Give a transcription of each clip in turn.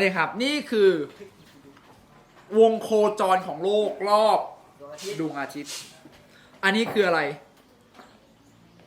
นั่นเองครับ นี่คือ วงโคจรของโลกรอบดวงอาทิตย์ดวงอาทิตย์ อันนี้คืออะไร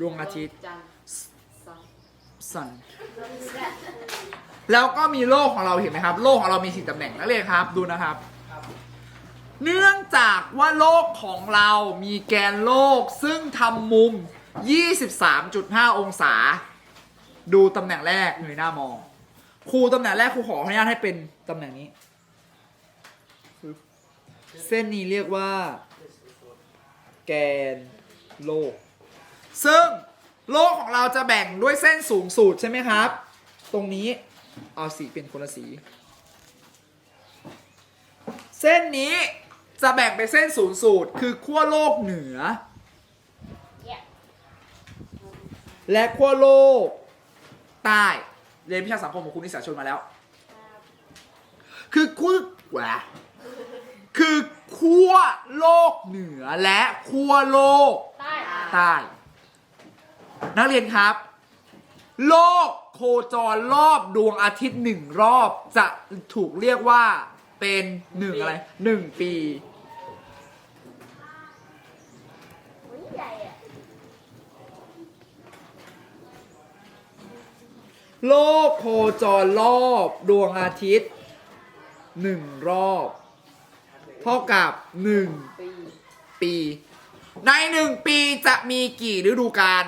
ดวงอาทิตย์จันทร์สันสันแล้วก็มีโลกของเราเห็นไหมครับ โลกของเรามีสี่ตำแหน่งนักเรียนครับ ดูนะครับ เนื่องจากว่าโลกของเรามีแกนโลกซึ่งทำมุม 23.5 องศา ดูตำแหน่งแรกหน่วยหน้ามอง ครูตำแหน่งแรกครูขออนุญาตให้เป็นตำแหน่งนี้ เส้นนี้เรียกว่า แกนโลก ซึ่งโลกของเราจะแบ่งด้วยเส้นสูงสุดใช่ไหมครับ ตรงนี้เอาสีเป็นคนละสี เส้นนี้จะแบ่งเป็นเส้นศูนย์สูตร คือขั้วโลกเหนือ และขั้วโลกใต้ เรียนวิชาสังคมของคุณนิสาชนมาแล้ว คือขั้วแหวะคือขั้วโลกเหนือและขั้วโลกใต้ใต้นักเรียนครับ โลกโคจรรอบดวงอาทิตย์หนึ่งรอบจะถูกเรียกว่าเป็นหนึ่งอะไรหนึ่งปี อุ้ยใหญ่อะ โลกโคจรรอบดวงอาทิตย์หนึ่งรอบ เท่ากับหนึ่งปี ในหนึ่งปีจะมีกี่ฤดูกาล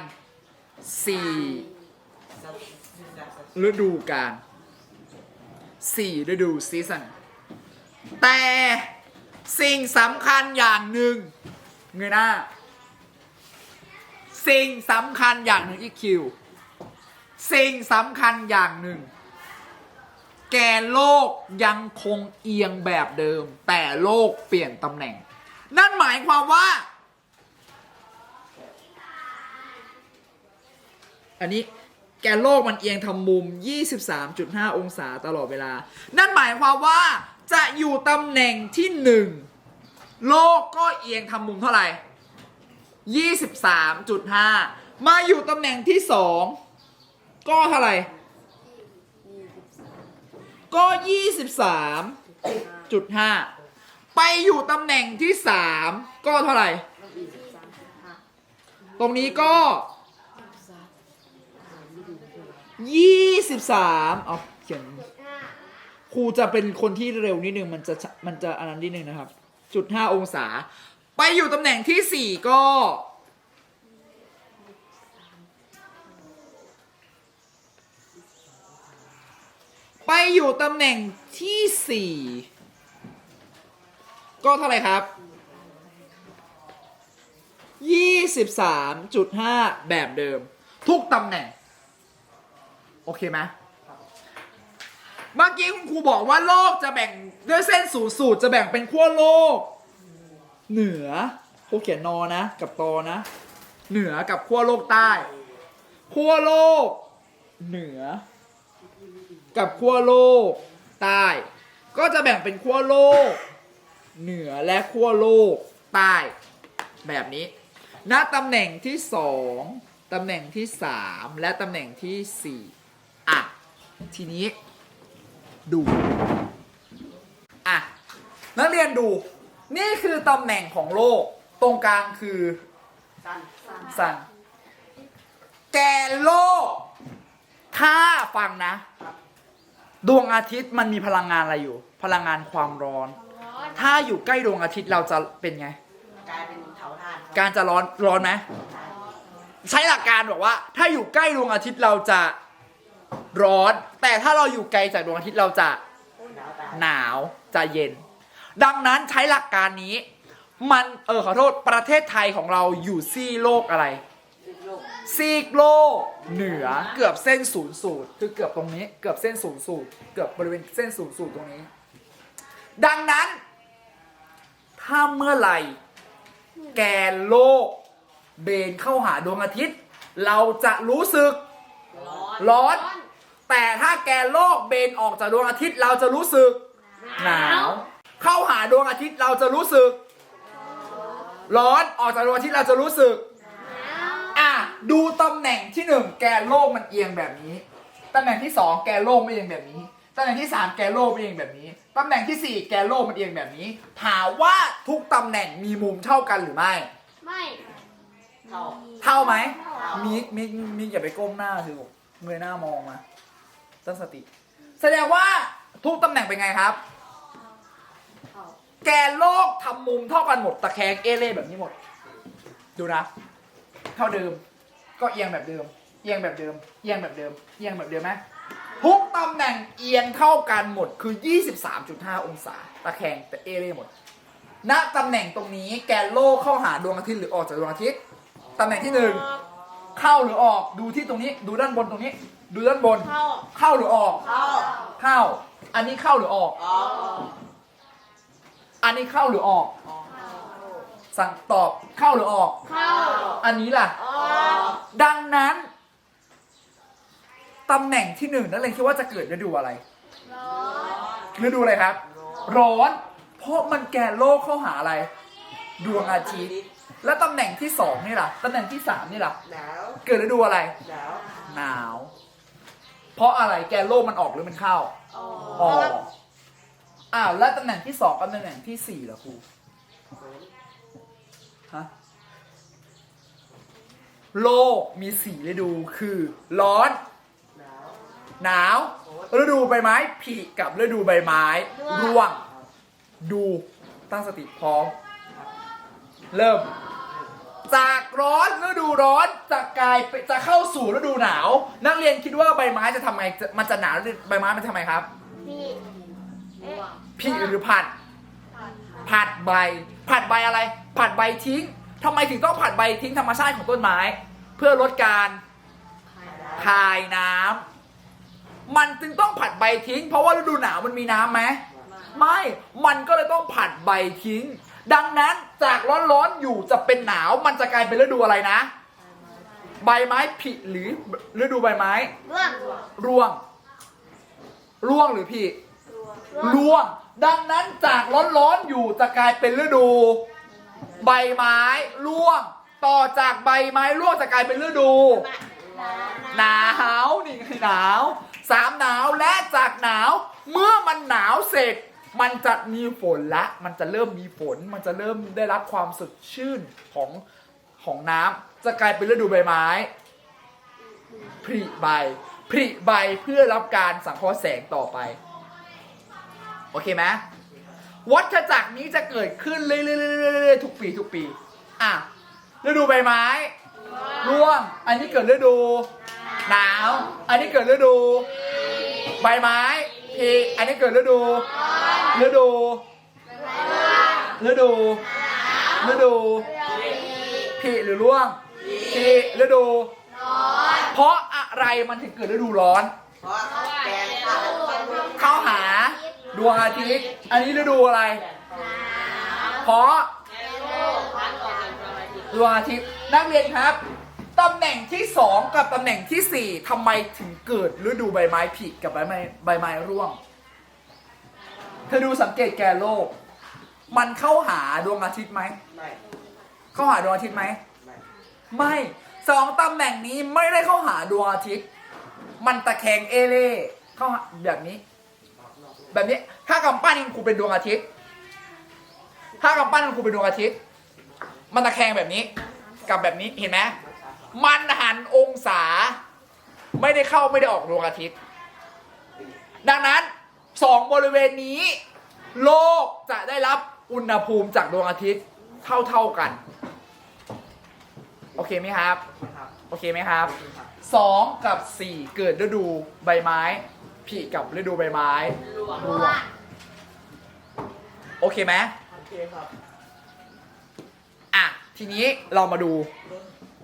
สี่ฤดูกาลสี่ฤดูซีซันแต่สิ่งสำคัญอย่างหนึ่งเงยหน้า สิ่งสำคัญอย่างหนึ่งอีคิว สิ่งสำคัญอย่างหนึ่ง แกโลกยังคงเอียงแบบเดิม แต่โลกเปลี่ยนตำแหน่ง นั่นหมายความว่า อันนี้แกนโลกมันเอียงทำมุม 23.5 องศาตลอดเวลา นั่นหมายความว่าจะอยู่ตำแหน่งที่หนึ่งโลกก็เอียงทำมุมเท่าไหร่ 23.5 มาอยู่ตำแหน่งที่สอง ก็เท่าไหร่ ก็23.5ไปอยู่ตำแหน่งที่3ก็เท่าไหร่ยี่สิบสามสิบห้าตรงนี้ก็สามเอาเขียนครูจะเป็นคนที่เร็วนิดนึงมันจะมันจะอันนั้นนิดนึงนะครับ จุดห้าองศา ไปอยู่ตำแหน่งที่4ก็ ไปอยู่ตำแหน่งที่4ก็เท่าไหร่ครับ23.5แบบเดิม ทุกตำแหน่ง โอเคไหมเมื่อกี้คุณครูบอกว่าโลกจะแบ่งด้วยเส้นศูนย์สูตรจะแบ่งเป็นขั้วโลก เหนือครูเขียนนอนะ กับตอนะ เหนือกับขั้วโลกใต้ ขั้วโลก เหนือ กับขั้วโลกใต้ ก็จะแบ่งเป็นขั้วโลก เหนือและขั้วโลกใต้ แบบนี้ ณตำแหน่งที่สองตำแหน่งที่สามและตำแหน่งที่สี่อะ ทีนี้ ดู อะ นักเรียนดู นี่คือตำแหน่งของโลก ตรงกลางคือสันสันสันแกนโลก ถ้าฟังนะ ดวงอาทิตย์มันมีพลังงานอะไรอยู่ พลังงานความร้อนร้อนถ้าอยู่ใกล้ดวงอาทิตย์เราจะเป็นไง กลายเป็นเถาถ่านการจะร้อนร้อนไหมใช้หลักการบอกว่า ถ้าอยู่ใกล้ดวงอาทิตย์เราจะร้อน แต่ถ้าเราอยู่ไกลจากดวงอาทิตย์เราจะหนาวตายหนาวจะเย็น ดังนั้นใช้หลักการนี้ มันเออขอโทษประเทศไทยของเราอยู่ซี่โลกอะไรโลก ซีกโลกเหนือเกือบเส้นศูนย์สูตรคือเกือบตรงนี้ เกือบเส้นศูนย์สูตรเกือบบริเวณเส้นศูนย์สูตรตรงนี้ ดังนั้น ถ้าเมื่อไหร่ แกนโลก เบนเข้าหาดวงอาทิตย์ เราจะรู้สึกร้อนร้อนแต่ถ้าแกนโลกเบนออกจากดวงอาทิตย์เราจะรู้สึกหนาว เข้าหาดวงอาทิตย์เราจะรู้สึก ร้อนออกจากดวงอาทิตย์เราจะรู้สึกอะ ดูตำแหน่งที่หนึ่งแกนโลกมันเอียงแบบนี้ตำแหน่งที่สองแกนโลกไม่เอียงแบบนี้ตำแหน่งที่สามแกนโลกมันเอียงแบบนี้ตำแหน่งที่สี่แกนโลกมันเอียงแบบนี้ถามว่าทุกตำแหน่งมีมุมเท่ากันหรือไม่ ไม่เท่า เท่าไหมเท่ามิกมิกมิกอย่าไปก้มหน้าสิลูกเงยหน้ามองมาตั้งสติ แสดงว่าทุกตำแหน่งเป็นไงครับเท่าแกนโลกทำมุมเท่ากันหมดตะแคงเอเล่แบบนี้หมด ดูนะ เท่าเดิม ก็เอียงแบบเดิม เอียงแบบเดิม เอียงแบบเดิม เอียงแบบเดิมไหมทุกตำแหน่งเอียงเท่ากันหมดคือ 23.5 องศา ตะแคงแต่เอเล่หมด ณตำแหน่งตรงนี้แกนโลกเข้าหาดวงอาทิตย์หรือออกจากดวงอาทิตย์ ตำแหน่งที่หนึ่งเข้าหรือออกดูที่ตรงนี้ ดูด้านบนตรงนี้ ดูด้านบน เข้า เข้าหรือออกเท่าเข้า อันนี้เข้าหรือออก ออก อันนี้เข้าหรือออก ออก สั่งตอบเข้าหรือออก เข้าอันนี้ล่ะ ออออกกดังนั้นตำแหน่งที่หนึ่งนั่นเลยคิดว่าจะเกิดฤดูอะไรร้อนฤดูอะไรครับ ร้อน เพราะมันแกนโลกเข้าหาอะไร ดวงอาทิตย์ และตำแหน่งที่สองนี่ล่ะตำแหน่งที่สามนี่ล่ะ หนาวเกิดฤดูอะไร หนาวหนาว เพราะอะไรแกนโลกมันออกหรือมันเข้า ออออกอ้าว แล้วตำแหน่งที่สองกับตำแหน่งที่สี่ล่ะครูฝน ฮะโลกมีสี่ฤดูคือ ร้อนหนาวหนาว ฤดูใบไม้ผลิกับฤดูใบไม้ร่วง ดูตั้งสติพร้อม เริ่ม จากร้อนฤดูร้อนจะกลายเป็นจะเข้าสู่ฤดูหนาว นักเรียนคิดว่าใบไม้จะทำไงจะมันจะหนาวหรือใบไม้มันทำไมครับพี่เอ๊ะผลิหรือผัด ผัดใบ ผัดใบอะไร ผัดใบทิ้งทำไมถึงต้องผัดใบทิ้งธรรมชาติของต้นไม้ เพื่อลดการคายน้ำมันจึงต้องผัดใบทิ้ง เพราะว่าฤดูหนาวมันมีน้ำไหมไม่ มันก็เลยต้องผัดใบทิ้ง ดังนั้นจากร้อนๆอยู่จะเป็นหนาว มันจะกลายเป็นฤดูอะไรนะ ใบไม้ผลิหรือฤดูใบไม้เรื่องร่วง ร่วงหรือผลิ ร่วงดังนั้นจากร้อนๆอยู่จะกลายเป็นฤดู ใบไม้ร่วง ต่อจากใบไม้ร่วงจะกลายเป็นฤดู หนาวนี่ไงหนาวสามหนาวและจากหนาว เมื่อมันหนาวเสร็จ มันจะมีฝนละ มันจะเริ่มมีฝน มันจะเริ่มได้รับความสดชื่นของของน้ำจะกลายเป็นฤดูใบไม้ผลิใบผลิใบเพื่อรับการสังเคราะห์แสงต่อไป โอเคไหมวัฏจักรนี้จะเกิดขึ้นเรื่อยๆทุกปีทุกปี อะฤดูใบไม้ร่วง อันนี้เกิดฤดู หนาว อันนี้เกิดฤดู ใบไม้พีอันนี้เกิดฤดู ฤดู ฤดู ฤดูพีหรือร่วงพีฤดู เพราะอะไรมันถึงเกิดฤดูร้อน เพราะแกนเข้า เข้าหา ดวงอาทิตย์ อันนี้ฤดูอะไร เพราะดวงอาทิตย์ นักเรียนครับตำแหน่งที่สองกับตำแหน่งที่สี่ทำไมถึงเกิดฤดูใบไม้ผลิกับใบไม้ใบไม้ร่วง เธอดูสังเกตแกโลก มันเข้าหาดวงอาทิตย์ไหมไม่เข้าหาดวงอาทิตย์ไหมไม่ไม่สองตำแหน่งนี้ไม่ได้เข้าหาดวงอาทิตย์ มันตะแคงเอเล่เข้าแบบนี้ แบบนี้ ถ้ากำปั้นของครูเป็นดวงอาทิตย์ ถ้ากำปั้นของครูเป็นดวงอาทิตย์ มันตะแคงแบบนี้ กับแบบนี้ เห็นไหมมันหันองศา ไม่ได้เข้าไม่ได้ออกดวงอาทิตย์ ดังนั้นสองบริเวณนี้ โลกจะได้รับอุณหภูมิจากดวงอาทิตย์เท่าเท่าๆกัน โอเคไหมครับ โอเคไหมครับสองกับสี่เกิดฤดูใบไม้ ผลิกับฤดูใบไม้ร่วงโอเคไหมโอเคครับ อะ ทีนี้เรามาดู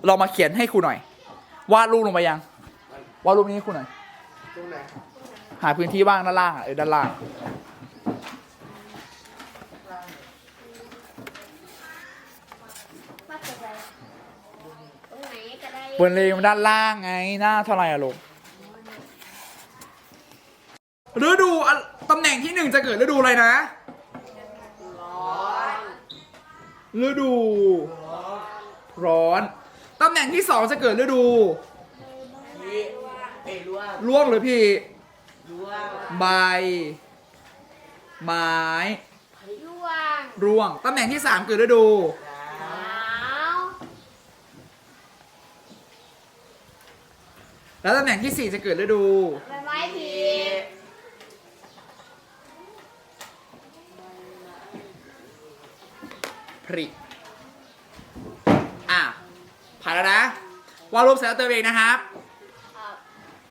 เรามาเขียนให้ครูหน่อย วาดรูปลงไปยัง วาดรูปนี้ให้ครูหน่อย ตรงไหนครับหาพื้นที่ว่างด้านล่างอะเออด้านล่างว่าจะไปตรงไหนก็ได้บนเลงด้านล่างไง หน้าเท่าไหร่อะลูก ฤดูอะตำแหน่งที่หนึ่งจะเกิดฤดูอะไรนะร้อนฤดู ร้อน ตำแหน่งที่สองจะเกิดฤดู พี่เอ้ยร่วงร่วงหรือพี่ร่วงใบ ไม้ ร่วงร่วง ตำแหน่งที่สามคือฤดู หนาวแล้วตำแหน่งที่สี่จะเกิดฤดูไม้ผลิ พริก อะผ่านแล้วนะวาดรูปเสร็จแล้วเติมเองนะครับ